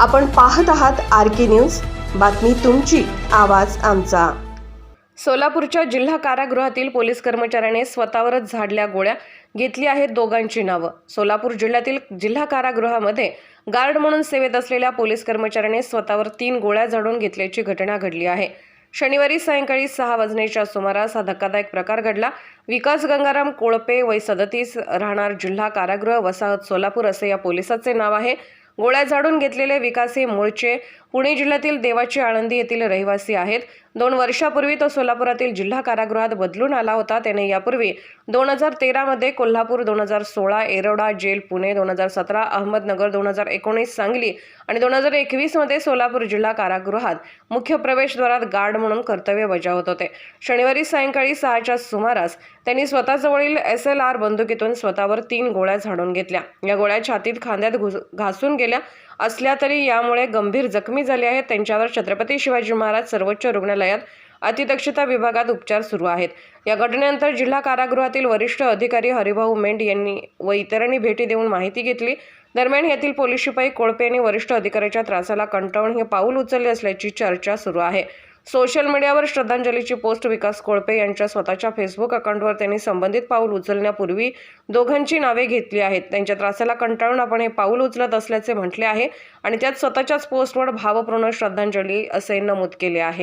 आपण पाहत आहात आर के न्यूज. बातमी तुमची आवाज आमचा. सोलापूरच्या जिल्हा कारागृहातील पोलीस कर्मचाऱ्याने स्वतःवरच झाडल्या गोळ्या घेतली आहेत दोघांची नावं. सोलापूर जिल्ह्यातील जिल्हा कारागृहामध्ये गार्ड म्हणून सेवेत असलेल्या पोलीस कर्मचाऱ्याने स्वतःवर तीन गोळ्या झाडून घेतल्याची घटना घडली आहे. शनिवारी सायंकाळी सहा वाजण्याच्या सुमारास हा धक्कादायक प्रकार घडला. विकास गंगाराम कोळपे वय सदतीस राहणार जिल्हा कारागृह वसाहत सोलापूर असे या पोलिसाचे नाव आहे. गोळ्या झाडून घेतलेले विकास हे मूळचे पुणे जिल्ह्यातील देवाची आळंदी येथील रहिवासी आहेत. दोन वर्षापूर्वी तो सोलापुरातील जिल्हा कारागृहात बदलून आला होता. त्याने यापूर्वी दोन हजार तेरामध्ये कोल्हापूर दोन हजार सोळा एरोडा जेल पुणे दोन हजार सतरा अहमदनगर दोन हजार एकोणीस सांगली आणि दोन हजार एकवीसमध्ये सोलापूर जिल्हा कारागृहात मुख्य प्रवेशद्वारात गार्ड म्हणून कर्तव्य बजावत होते. शनिवारी सायंकाळी सहाच्या सुमारास त्यांनी स्वतःजवळील एस एल आर बंदुकीतून स्वतःवर तीन गोळ्या झाडून घेतल्या. या गोळ्या छातीत खांद्यात घुस- घासून गेल्या असल्या तरी यामुळे गंभीर जखमी झाले आहेत. त्यांच्यावर छत्रपती शिवाजी महाराज सर्वोच्च रुग्णालय रुग्णालयात अतिदक्षता विभागात उपचार सुरू आहेत. या घटनेनंतर जिल्हा कारागृहातील वरिष्ठ अधिकारी हरिभाऊ मेंढ यांनी व इतरांनी भेटी देऊन माहिती घेतली. दरम्यान येथील पोलीस शिपाई कोळपे यांनी वरिष्ठ अधिकाऱ्याच्या त्रासाला कंटाळून हे पाऊल उचलले असल्याची चर्चा सुरू आहे. सोशल मीडियावर श्रद्धांजलीची पोस्ट विकास कोळपे यांच्या स्वतःच्या फेसबुक अकाउंटवर त्यांनी संबंधित पाऊल उचलण्यापूर्वी दोघांची नावे घेतली आहेत. त्यांच्या त्रासाला कंटाळून आपण हे पाऊल उचलत असल्याचे म्हटले आहे आणि त्यात स्वतःच्याच पोस्टवर भावपूर्ण श्रद्धांजली असे नमूद केले आहे.